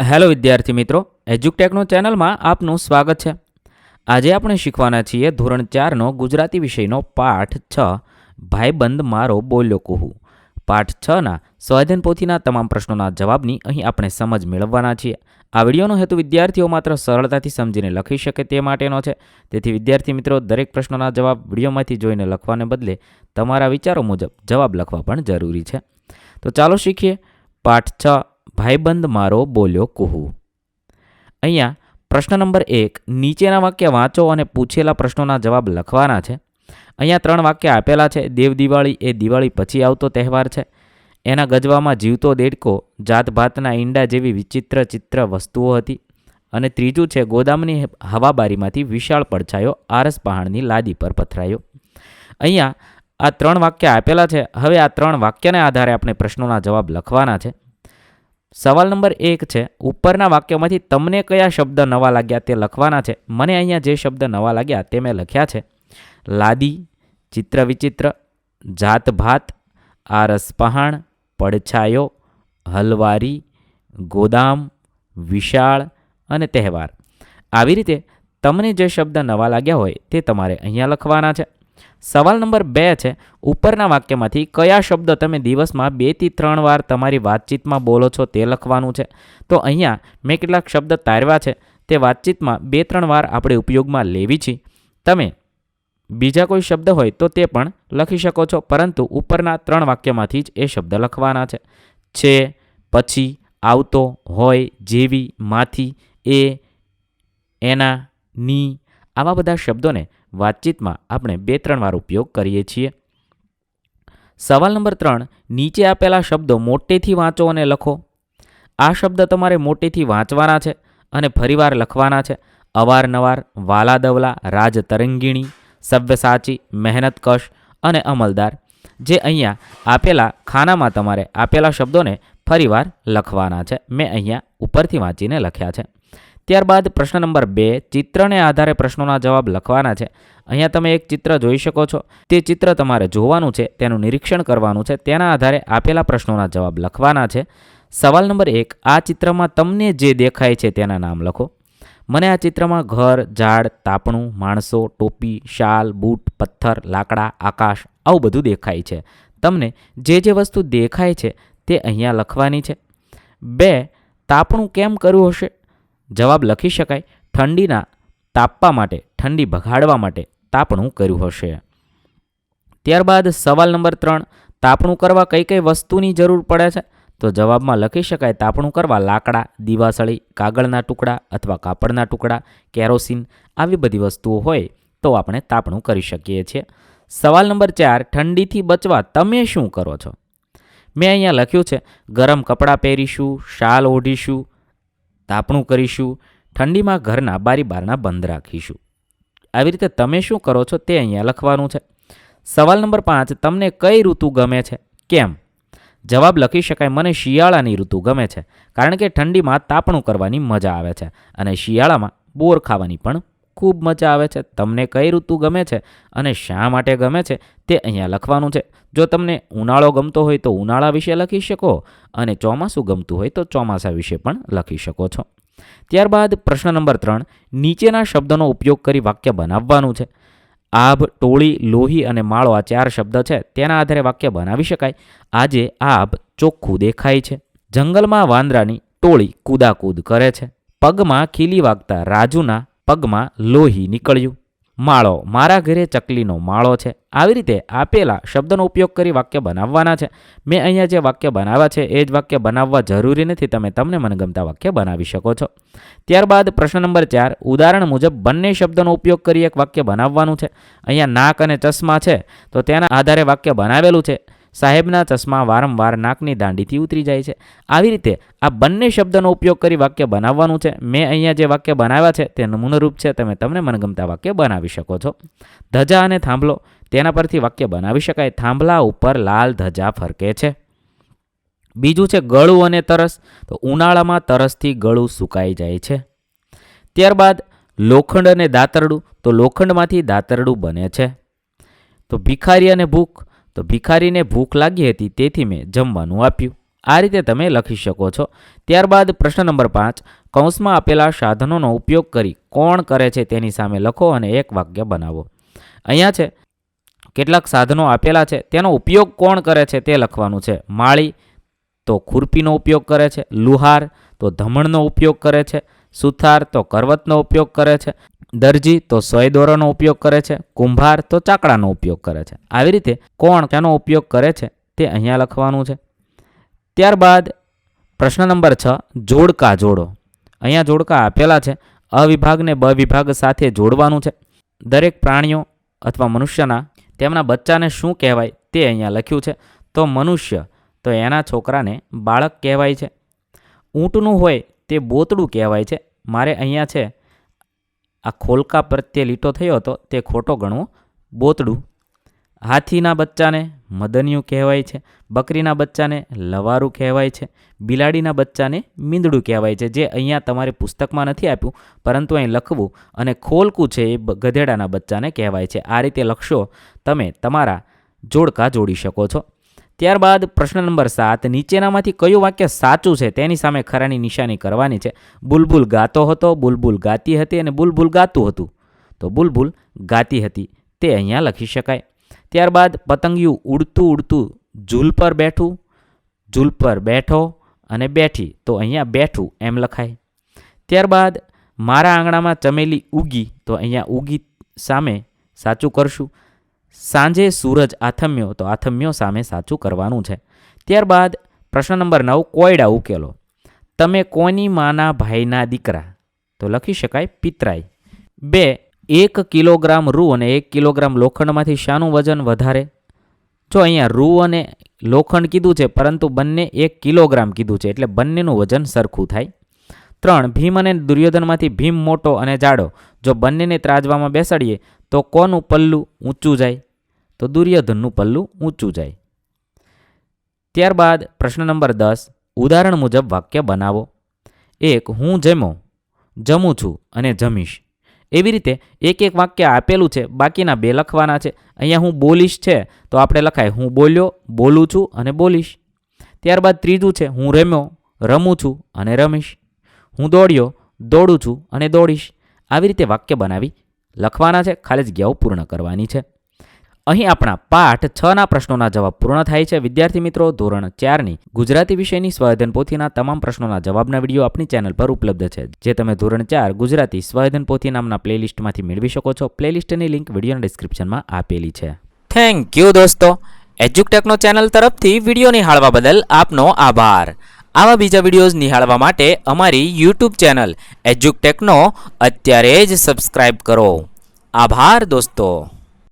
Hello વિદ્યાર્થી મિત્રો, એજ્યુકટેકનો ચેનલમાં આપનું સ્વાગત છે. આજે આપણે શીખવાના છીએ ધોરણ ચારનો ગુજરાતી વિષયનો પાઠ છ, ભાઈબંધ મારો બોલ્યો કુહુ. પાઠ છના સ્વાધ્યાયન પોથીના તમામ પ્રશ્નોના જવાબની અહીં આપણે સમજ મેળવવાના છીએ. આ વિડીયોનો હેતુ વિદ્યાર્થીઓ માત્ર સરળતાથી સમજીને લખી શકે તે માટેનો છે. તેથી વિદ્યાર્થી મિત્રો, દરેક પ્રશ્નોના જવાબ વિડીયોમાંથી જોઈને લખવાને બદલે તમારા વિચારો મુજબ જવાબ લખવા પણ જરૂરી છે. તો ચાલો શીખીએ. પાઠ છ ભાઈબંધ મારો બોલ્યો, કુહુ. અહીંયા પ્રશ્ન નંબર એક, નીચેના વાક્ય વાંચો અને પૂછેલા પ્રશ્નોના જવાબ લખવાના છે. અહીંયા ત્રણ વાક્ય આપેલા છે, દેવ દિવાળી એ દિવાળી પછી આવતો તહેવાર છે. એના ગજવામાં જીવતો દેડકો જાતભાતના ઈંડા જેવી વિચિત્ર ચિત્ર વસ્તુઓ હતી. અને ત્રીજું છે, ગોદામની હવાબારીમાંથી વિશાળ પડછાયો આરસ પહાણની લાદી પર પથરાયો. અહીંયા આ ત્રણ વાક્ય આપેલા છે. હવે આ ત્રણ વાક્યને આધારે આપણે પ્રશ્નોના જવાબ લખવાના છે. સવાલ નંબર એક છે, ઉપરના વાક્યમાંથી તમને કયા શબ્દ નવા લાગ્યા તે લખવાના છે? મને અહીંયા જે શબ્દ નવા લાગ્યા તે મેં લખ્યા છે. લાદી, ચિત્ર વિચિત્ર, જાત ભાત, આરસ પડછાયો, હલવારી, ગોદામ, વિશાળ અને તહેવાર. આવી રીતે તમને જે શબ્દ નવા લાગ્યા હોય તે તમારે અહીંયા લખવાના છે. સવાલ નંબર બે છે, ઉપરના વાક્યમાંથી કયા શબ્દ તમે દિવસમાં બેથી ત્રણ વાર તમારી વાતચીતમાં બોલો છો તે લખવાનું છે. તો અહીંયા મેં કેટલાક શબ્દ તારવા છે, તે વાતચીતમાં બે ત્રણ વાર આપણે ઉપયોગમાં લેવી છે. તમે બીજા કોઈ શબ્દ હોય તો તે પણ લખી શકો છો, પરંતુ ઉપરના ત્રણ વાક્યમાંથી જ એ શબ્દ લખવાના છે. છે, પછી, આવતો, હોય, જેવી, માંથી, એ, એના, ની, આવા બધા શબ્દોને વાતચીતમાં આપણે બે ત્રણ વાર ઉપયોગ કરીએ છીએ. સવાલ નંબર ત્રણ, નીચે આપેલા શબ્દો મોટેથી વાંચો અને લખો. આ શબ્દ તમારે મોટેથી વાંચવાના છે અને ફરીવાર લખવાના છે. અવારનવાર, વાલાદવલા રાજ તરંગીણી સવ્યસાચી, મહેનતકશ અને અમલદાર, જે અહીંયા આપેલા ખાનામાં તમારે આપેલા શબ્દોને ફરીવાર લખવાના છે. મેં અહીંયા ઉપરથી વાંચીને લખ્યા છે. ત્યારબાદ પ્રશ્ન નંબર બે, ચિત્રને આધારે પ્રશ્નોના જવાબ લખવાના છે. અહીંયા તમે એક ચિત્ર જોઈ શકો છો. તે ચિત્ર તમારે જોવાનું છે, તેનું નિરીક્ષણ કરવાનું છે, તેના આધારે આપેલા પ્રશ્નોના જવાબ લખવાના છે. સવાલ નંબર એક, આ ચિત્રમાં તમને જે દેખાય છે તેના નામ લખો. મને આ ચિત્રમાં ઘર, ઝાડ, તાપણું, માણસો, ટોપી, શાલ, બૂટ, પથ્થર, લાકડા, આકાશ આવું બધું દેખાય છે. તમને જે જે વસ્તુ દેખાય છે તે અહીંયા લખવાની છે. બે, તાપણું કેમ કરવું હશે? જવાબ લખી શકાય. ઠંડીના તાપવા માટે, ઠંડી ભગાડવા માટે તાપણું કર્યું હશે. ત્યારબાદ સવાલ નંબર ત્રણ, તાપણું કરવા કઈ કઈ વસ્તુની જરૂર પડે છે? તો જવાબમાં લખી શકાય તાપણું કરવા લાકડા, દીવાસળી, કાગળના ટુકડા અથવા કાપડના ટુકડા, કેરોસીન આવી બધી વસ્તુઓ હોય તો આપણે તાપણું કરી શકીએ છીએ. સવાલ નંબર ચાર, ઠંડીથી બચવા તમે શું કરો છો? મેં અહીંયા લખ્યું છે, ગરમ કપડાં પહેરીશું, શાલ ઓઢીશું તાપણું કરીશું, ઠંડીમાં ઘરના બારી બારણા બંધ રાખીશું. આવી રીતે તમે શું કરો છો તે અહીંયા લખવાનું છે. સવાલ નંબર પાંચ, તમને કઈ ઋતુ ગમે છે? કેમ? જવાબ લખી શકાય, મને શિયાળાની ઋતુ ગમે છે, કારણ કે ઠંડીમાં તાપણું કરવાની મજા આવે છે અને શિયાળામાં બોર ખાવાની પણ ખૂબ મજા આવે છે. તમને કઈ ઋતુ ગમે છે અને શા માટે ગમે છે તે અહીંયા લખવાનું છે. જો તમને ઉનાળો ગમતો હોય તો ઉનાળા વિશે લખી શકો અને ચોમાસું ગમતું હોય તો ચોમાસા વિશે પણ લખી શકો છો. ત્યારબાદ પ્રશ્ન નંબર ત્રણ, નીચેના શબ્દોનો ઉપયોગ કરી વાક્ય બનાવવાનું છે. આભ, ટોળી, લોહી અને માળો આ ચાર શબ્દ છે. તેના આધારે વાક્ય બનાવી શકાય. આજે આભ ચોખ્ખું દેખાય છે. જંગલમાં વાંદરાની ટોળી કૂદાકૂદ કરે છે. પગમાં ખીલી વાગતા રાજુના પગમાં લોહી નીકળ્યું. માળો મારા ઘરે ચકલીનો માળો છે. આવી રીતે આપેલા શબ્દનો ઉપયોગ કરી વાક્ય બનાવવાના છે. મેં અહીંયા જે વાક્ય બનાવ્યા છે, એ જ વાક્ય બનાવવા જરૂરી નથી. તમે તમને મનગમતા વાક્ય બનાવી શકો છો. ત્યારબાદ પ્રશ્ન નંબર ચાર. ઉદાહરણ મુજબ બંને શબ્દોનો ઉપયોગ કરી એક વાક્ય બનાવવાનું છે. અહીંયા નાક અને ચશ્મા છે, તો તેના આધારે વાક્ય બનાવેલું છે. સાહેબના ચશ્મા વારંવાર નાકની દાંડીથી ઉતરી જાય છે. આવી રીતે આ બંને શબ્દનો ઉપયોગ કરી વાક્ય બનાવવાનું છે. મેં અહીંયા જે વાક્ય બનાવ્યા છે તે નમૂનરૂપ છે. તમે તમને મનગમતા વાક્ય બનાવી શકો છો. ધજા અને થાંભલો. તેના પરથી વાક્ય બનાવી શકાય. થાંભલા ઉપર લાલ ધજા ફરકે છે. બીજું છે ગળું અને તરસ. તો ઉનાળામાં તરસથી ગળું સુકાઈ જાય છે. ત્યારબાદ લોખંડ અને દાતરડું. તો લોખંડમાંથી દાતરડું બને છે. તો ભિખારી અને ભૂખ. તો ભિખારીને ભૂખ લાગી હતી તેથી મેં જમવાનું આપ્યું. આ રીતે તમે લખી શકો છો. ત્યારબાદ પ્રશ્ન નંબર પાંચ, કૌંસમાં આપેલા સાધનોનો ઉપયોગ કરી કોણ કરે છે તેની સામે લખો અને એક વાક્ય બનાવો. અહીંયા છે, કેટલાક સાધનો આપેલા છે, તેનો ઉપયોગ કોણ કરે છે તે લખવાનું છે. માળી તો ખુરપીનો ઉપયોગ કરે છે, લુહાર તો ધમણનો ઉપયોગ કરે છે સુથાર તો કરવતનો ઉપયોગ કરે છે, દરજી તો સોય દોરાનો ઉપયોગ કરે છે, કુંભાર તો ચાકડાનો ઉપયોગ કરે છે. આવી રીતે કોણ તેનો ઉપયોગ કરે છે તે અહીંયા લખવાનું છે. ત્યારબાદ પ્રશ્ન નંબર છ, જોડકા જોડો. અહીંયા જોડકા આપેલા છે અ વિભાગને બ વિભાગ સાથે જોડવાનું છે. દરેક પ્રાણીઓ અથવા મનુષ્યના, તેમના બચ્ચાને શું કહેવાય તે અહીંયા લખ્યું છે. તો મનુષ્ય, તો એના છોકરાને બાળક કહેવાય છે. ઊંટનું હોય તે બોતડું કહેવાય છે. મારે અહીંયા છે. આ ખોલકા પ્રત્યે લીટો થયો હતો, તે ખોટો ગણવો બોતડું. હાથીના બચ્ચાને મદનિયું કહેવાય છે, બકરીના બચ્ચાને લવારું કહેવાય છે, બિલાડીના બચ્ચાને મીંદડું કહેવાય છે, જે અહીંયા તમારે પુસ્તકમાં નથી આપ્યું, પરંતુ અહીં લખવું અને ખોલકું છે એ ગધેડાના બચ્ચાને કહેવાય છે. આ રીતે લખશો, તમે તમારા જોડકા જોડી શકો છો. ત્યારબાદ પ્રશ્ન નંબર સાત, નીચેનામાંથી કયું વાક્ય સાચું છે તેની સામે ખરાની નિશાની કરવાની છે. બુલબુલ ગાતો હતો, બુલબુલ ગાતી હતી અને બુલબુલ ગાતું હતું. તો બુલબુલ ગાતી હતી, તે અહીંયા લખી શકાય. ત્યારબાદ પતંગિયું ઉડતું ઉડતું ઝૂલ પર બેઠું, ઝૂલ પર બેઠો અને બેઠી, તો અહીંયા બેઠું એમ લખાય. ત્યારબાદ મારા આંગણામાં ચમેલી ઉગી તો અહીંયા ઉગી સામે સાચું કરશું. સાંજે સૂરજ આથમ્યો તો આથમ્યો સામે સાચું કરવાનું છે. ત્યારબાદ પ્રશ્ન નંબર નવ, કોયડા ઉકેલો. તમે કોની માના ભાઈના દીકરા? તો લખી શકાય પિતરાઈ. બે, એક કિલોગ્રામ રૂ અને એક કિલોગ્રામ લોખંડમાંથી શાનું વજન વધારે? જો અહીંયા રૂ અને લોખંડ કીધું છે, પરંતુ બંને એક કિલોગ્રામ કીધું છે, એટલે બંનેનું વજન સરખું થાય. ત્રણ, ભીમ અને દુર્યોધનમાંથી ભીમ મોટો અને જાડો. જો બંનેને ત્રાજવામાં બેસાડીએ, તો કોનું પલ્લું ઊંચું જાય? તો દુર્યોધનનું પલ્લું ઊંચું જાય. ત્યારબાદ પ્રશ્ન નંબર દસ, ઉદાહરણ મુજબ વાક્ય બનાવો. એક, હું જમો જમું છું અને જમીશ. એવી રીતે એક એક વાક્ય આપેલું છે, બાકીના બે લખવાના છે. અહીંયા હું બોલીશ છે, તો આપણે લખાય, હું બોલ્યો, બોલું છું અને બોલીશ. ત્યારબાદ ત્રીજું છે, હું રમ્યો, રમું છું અને રમીશ. હું દોડ્યો, દોડું છું અને દોડીશ. આવી રીતે વાક્ય બનાવી લખવાના છે, ખાલી જગ્યાઓ પૂર્ણ કરવાની છે. અહીં આપણા પાઠ છ ના પ્રશ્નોના જવાબ પૂર્ણ થાય છે. વિદ્યાર્થી મિત્રો, ધોરણ ચારની ગુજરાતી વિષયની સ્વાધ્યન પોથીના તમામ પ્રશ્નોના જવાબના વીડિયો આપણી ચેનલ પર ઉપલબ્ધ છે. જે તમે ધોરણ ચાર ગુજરાતી સ્વાધ્યન પોથી નામના પ્લેલિસ્ટમાંથી મેળવી શકો છો. પ્લેલિસ્ટની લિંક વિડીયોના ડિસ્ક્રિપ્શનમાં આપેલી છે. થેન્ક યુ દોસ્તો. એજ્યુકટેકનો ચેનલ તરફથી વીડિયો નિહાળવા બદલ આપનો આભાર. આવા બીજા વિડીયોઝ નિહાળવા માટે અમારી યુટ્યુબ ચેનલ એજ્યુકટેકનો અત્યારે જ સબસ્ક્રાઇબ કરો. આભાર દોસ્તો.